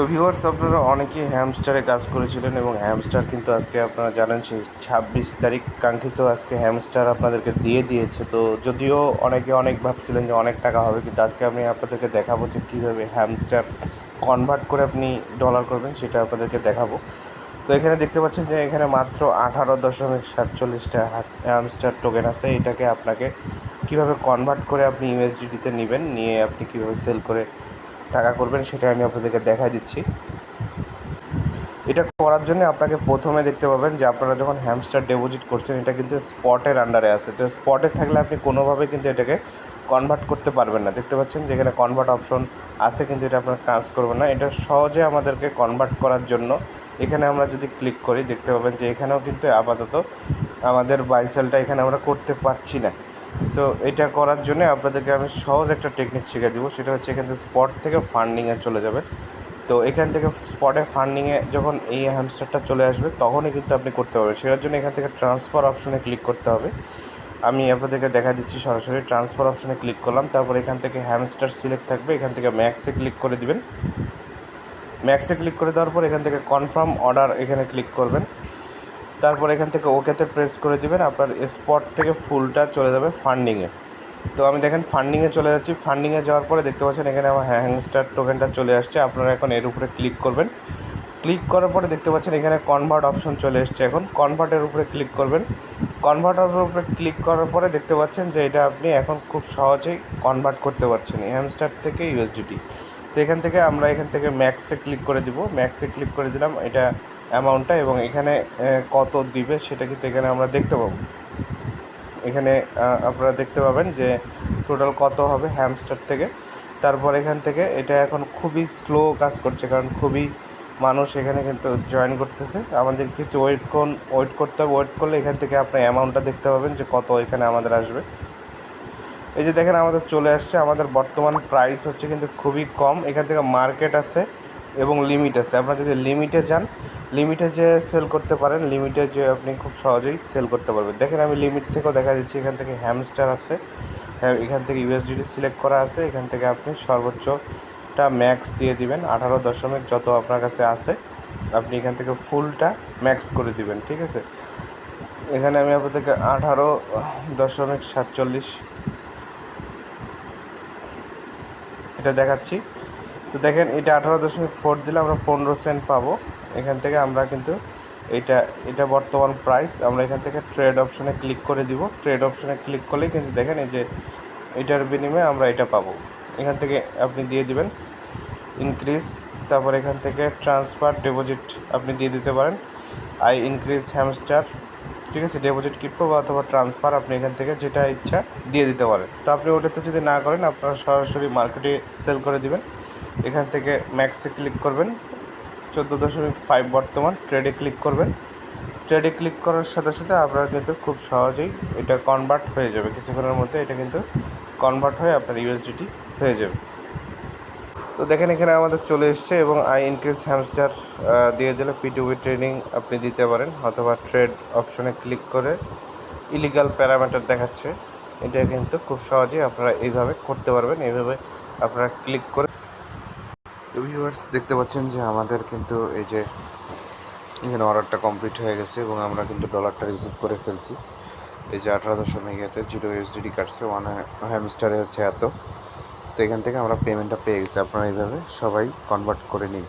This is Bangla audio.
তো ভিউয়ার্স আপনারা অনেকেই হ্যামস্টারে কাজ করেছিলেন এবং হ্যামস্টার কিন্তু আজকে আপনারা জানেন সেই ছাব্বিশ তারিখ কাঙ্ক্ষিত আজকে হ্যামস্টার আপনাদেরকে দিয়ে দিয়েছে। তো যদিও অনেকে অনেক ভাবছিলেন যে অনেক টাকা হবে, কিন্তু আজকে আমি আপনাদেরকে দেখাবো যে কীভাবে হ্যামস্টার কনভার্ট করে আপনি ডলার করবেন, সেটা আপনাদেরকে দেখাবো। তো এখানে দেখতে পাচ্ছেন যে এখানে মাত্র আঠারো দশমিক সাতচল্লিশটা হ্যামস্টার টোকেন আছে। এটাকে আপনাকে কীভাবে কনভার্ট করে আপনি ইউএসডিটিতে নেবেন, নিয়ে আপনি কীভাবে সেল করে টাকা করবেন সেটা আমি আপনাদেরকে দেখাই দিচ্ছি। এটা করার জন্য আপনাকে প্রথমে দেখতে পাবেন যে আপনারা যখন হ্যামস্টার ডিপোজিট করছেন, এটা কিন্তু স্পটের আন্ডারে আছে। তো স্পটে থাকলে আপনি কোনোভাবে কিন্তু এটাকে কনভার্ট করতে পারবেন না। দেখতে পাচ্ছেন যে এখানে কনভার্ট অপশন আছে, কিন্তু এটা আপনার কাজ করবে না। এটা সহজে আমাদেরকে কনভার্ট করার জন্য এখানে আমরা যদি ক্লিক করি, দেখতে পাবেন যে এখানেও কিন্তু আপাতত আমাদের বাইসেলটা এখানে আমরা করতে পারছি না। সো এটা করার জন্য আপনাদেরকে আমি সহজ একটা টেকনিক শিখে দিব। সেটা হচ্ছে এখান থেকে স্পট থেকে ফান্ডিংয়ে চলে যাবে তো এখান থেকে স্পটে ফান্ডিংয়ে যখন এই হ্যামস্টারটা চলে আসবে, তখনই কিন্তু আপনি করতে পারবেন। সেটার জন্য এখান থেকে ট্রান্সফার অপশনে ক্লিক করতে হবে। আমি আপনাদেরকে দেখা দিচ্ছি সরাসরি। ট্রান্সফার অপশনে ক্লিক করলাম। তারপর এখান থেকে হ্যামস্টার সিলেক্ট থাকবে। এখান থেকে ম্যাক্সে ক্লিক করে দিবেন। ম্যাক্সে ক্লিক করে দেওয়ার পর এখান থেকে কনফার্ম অর্ডার এখানে ক্লিক করবেন। তারপর এখান থেকে ওকেতে প্রেস করে দিবেন, আপনার স্পট থেকে ফুলটা চলে যাবে ফান্ডিংয়ে তো আমি দেখেন ফান্ডিংয়ে চলে যাচ্ছি। ফান্ডিংয়ে যাওয়ার পরে দেখতে পাচ্ছেন এখানে আমার হ্যাংস্টার টোকেনটা চলে আসছে। আপনারা এখন এর উপরে ক্লিক করবেন। ক্লিক করার পরে দেখতে পাচ্ছেন এখানে কনভার্ট অপশন চলে এসছে এখন। কনভার্টের উপরে ক্লিক করবেন। কনভার্টারের উপরে ক্লিক করার পরে দেখতে পাচ্ছেন যে এটা আপনি এখন খুব সহজেই কনভার্ট করতে পারছেন হ্যামস্টার থেকে ইউএসডিটি তো এখান থেকে আমরা এখান থেকে ম্যাক্সে ক্লিক করে দিব। ম্যাক্সে ক্লিক করে দিলাম। এটা অ্যামাউন্টটা এবং এখানে কত দিবে সেটা কিন্তু এখানে আমরা দেখতে পাবো। এখানে আপনারা দেখতে পাবেন যে টোটাল কত হবে হ্যামস্টার থেকে। তারপর এখান থেকে এটা এখন খুবই স্লো কাজ করছে কারণ খুবই মানুষ এখানে কিন্তু জয়েন করতেছে। আমাদের কিছু ওয়েট কোন ওয়েট করতে হবে ওয়েট করলে এখান থেকে আপনার অ্যামাউন্টটা দেখতে পাবেন যে কত এখানে আমাদের আসবে। এই যে দেখেন আমাদের চলে আসছে, আমাদের বর্তমান প্রাইস হচ্ছে কিন্তু খুবই কম। এখান থেকে মার্কেট আছে এবং লিমিট আছে। আপনারা যদি লিমিটে যান লিমিটে যে সেল করতে পারেন লিমিটে যে আপনি খুব সহজেই সেল করতে পারবেন। দেখেন আমি লিমিট থেকেও দেখা দিচ্ছি এখান থেকে হ্যামস্টার আছে। হ্যাঁ এখান থেকে ইউএসডিটি সিলেক্ট করা আছে। এখান থেকে আপনি সর্বোচ্চটা ম্যাক্স দিয়ে দিবেন। আঠারো দশমিক যত আপনার কাছে আছে, আপনি এখান থেকে ফুলটা ম্যাক্স করে দিবেন, ঠিক আছে? এখানে আমি আপনাদেরকে আঠারো দশমিক সাতচল্লিশ, এটা দেখাচ্ছি। তো দেখেন, এটা আঠারো দশমিক ফোর দিলে আমরা পনেরো সেন্ট পাবো। এখান থেকে আমরা কিন্তু এটা এটা বর্তমান প্রাইস আমরা এখান থেকে ট্রেড অপশনে ক্লিক করে দিব। ট্রেড অপশনে ক্লিক করলেই কিন্তু দেখেন, এই যে এটার বিনিময়ে আমরা এটা পাবো। এখান থেকে আপনি দিয়ে দিবেন ইনক্রিজ তারপর এখান থেকে ট্রান্সফার ডিপোজিট আপনি দিয়ে দিতে পারেন। আই ইনক্রিজ হ্যামস্টার ঠিক আছে ডিপোজিট কিটবো বা অথবা ট্রান্সফার আপনি এখান থেকে যেটা ইচ্ছা দিয়ে দিতে পারেন। তো আপনি ওটাতে যদি না করেন, আপনারা সরাসরি মার্কেটে সেল করে দিবেন। এখান থেকে ম্যাক্সে ক্লিক করবেন। চোদ্দ দশমিক ফাইভ বর্তমান ট্রেডে ক্লিক করবেন। ট্রেডে ক্লিক করার সাথে সাথে আপনারা কিন্তু খুব সহজেই এটা কনভার্ট হয়ে যাবে। কিছুক্ষণের মধ্যে এটা কিন্তু কনভার্ট হয়ে আপনার ইউএসডিটি হয়ে যাবে। তো দেখেন এখানে আমাদের চলে এসছে এবং আই ইনক্রিজ হ্যামস্টার দিয়ে দিলে পিটুবি ট্রেনিং আপনি দিতে পারেন অথবা ট্রেড অপশনে ক্লিক করে ইলিগাল প্যারামিটার দেখাচ্ছে। এটা কিন্তু খুব সহজেই আপনারা এইভাবে করতে পারবেন। এইভাবে আপনারা ক্লিক করে তো ভিউয়ার্স দেখতে পাচ্ছেন যে আমাদের কিন্তু এই যে এখানে অর্ডারটা কমপ্লিট হয়ে গেছে এবং আমরা কিন্তু ডলারটা রিসিভ করে ফেলছি। এই যে আঠারো দশমিক এতে জিরো ইউএসডিডি কাটছে ওয়ান হ্যামস্টারে হচ্ছে এত। তো এখান থেকে আমরা পেমেন্টটা পেয়ে গেছি। আপনারা এইভাবে সবাই কনভার্ট করে নিন।